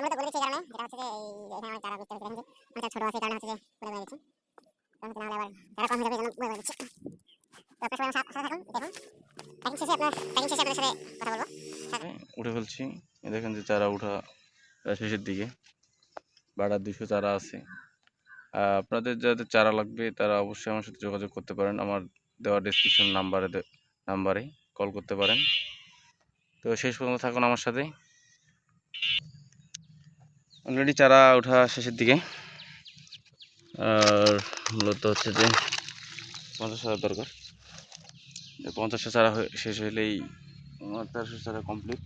এর মধ্যে বলে দিচ্ছি এই কারণে, যেটা হচ্ছে যে এই এখানে আমার চারা বুঝতে পেরেছি যে ছোট আছে কারণে হচ্ছে যে বলে দিচ্ছি হচ্ছে নাহলে আবার চারা কম হয়ে যাবে বলে দিচ্ছি তো আপনারা সবাই সাথে থাকুন, দেখুন। প্যাকিং শেষে আপনার প্যাকিং শেষে আপনাদের সাথে কথা বলব। উঠে ফেলছি। দেখেন যে চারা উঠা শেষের দিকে। বাড়ার দুশো চারা আছে। আপনাদের যাদের চারা লাগবে, তারা অবশ্যই আমার সাথে যোগাযোগ করতে পারেন। আমার দেওয়া ডিসক্রিপশন নাম্বারে নাম্বারে কল করতে পারেন। তো শেষ পর্যন্ত থাকুন আমার সাথে। অলরেডি চারা ওঠা শেষের দিকে। আর মূলত হচ্ছে যে পঞ্চাশ হাজার দরকার। পঞ্চাশটা চারা শেষ আমার তেরোশো চারা কমপ্লিট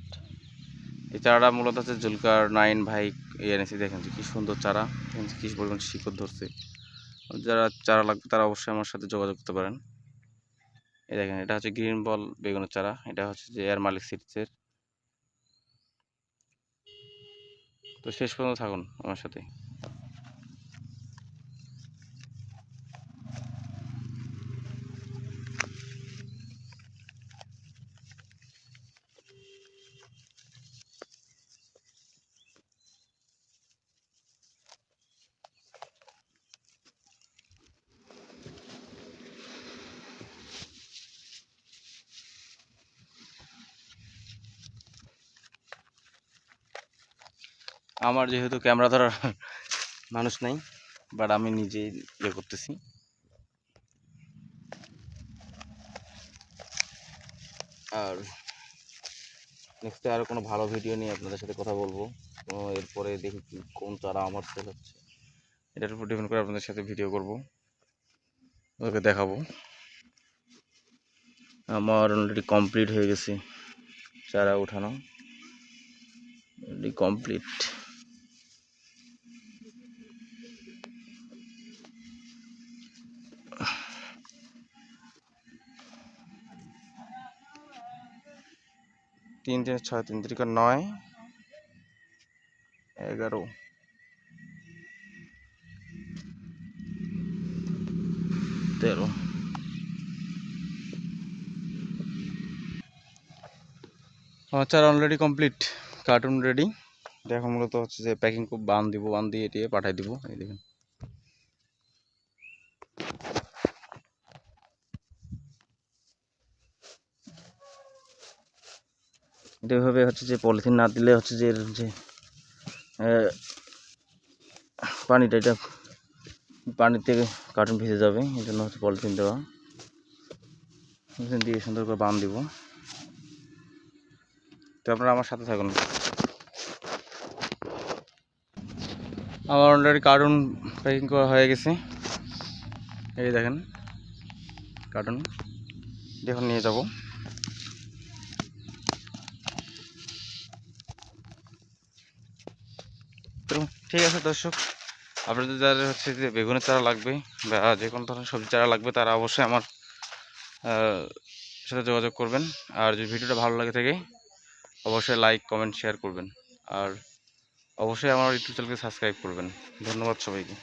এই চারাটা মূলত হচ্ছে জুলকার নাইন ভাই এই এনেছি দেখেন যে কী সুন্দর চারা। কি পরিমাণ শিকড় ধরছে। যারা চারা লাগবে তারা অবশ্যই আমার সাথে যোগাযোগ করতে পারেন। এই দেখেন, এটা হচ্ছে গ্রিন বল বেগুনের চারা। এটা হচ্ছে যে এয়ার মালিক সিটসের তো শেষ পর্যন্ত থাকুন আমার সাথে আমার যেহেতু ক্যামেরা ধরার মানুষ নাই বাট আমি নিজেই ইয়ে করতেছি। আর নেক্সটে আরও কোনো ভালো ভিডিও নিয়ে আপনাদের সাথে কথা বলব। এরপরে দেখি কি, কোন চারা আমার সেল হচ্ছে। এটার উপর ডিপেন্ড করে আপনাদের সাথে ভিডিও করব। ওকে দেখাবো। আমার অলরেডি কমপ্লিট হয়ে গেছে চারা উঠানো অলরেডি কমপ্লিট তিন তিন ছয় তিন তিরিকা নয় এগারো। তেরো। চার অলরেডি কমপ্লিট কার্টুন রেডি দেখো মূলত হচ্ছে যে প্যাকিং খুব বান দিব বান দিয়ে দিয়ে পাঠাই দিব। এই দেখেন। এটা এভাবে হচ্ছে যে পলিথিন না দিলে হচ্ছে যে যে পানিটা এটা পানিতে কার্টুন ভিজে যাবে এই জন্য হচ্ছে পলিথিন দেওয়া। পলিথিন দিয়ে সুন্দর করে বান দিব। তো আপনারা আমার সাথে থাকুন। আমার অলরেডি কার্টুন প্যাকিং করা হয়ে গেছে। এই দেখেন, কার্টুন। এখন নিয়ে যাব তো ঠিক আছে দর্শক, আপনাদের যারা হচ্ছে যে বেগুনের চারা লাগবে বা যে কোনো ধরনের সবজি চারা লাগবে, তারা অবশ্যই আমার সাথে যোগাযোগ করবেন। আর যদি ভিডিওটা ভালো লাগে থাকে, অবশ্যই লাইক, কমেন্ট, শেয়ার করবেন। আর অবশ্যই আমার ইউটিউব চ্যানেলকে সাবস্ক্রাইব করবেন। ধন্যবাদ সবাইকে।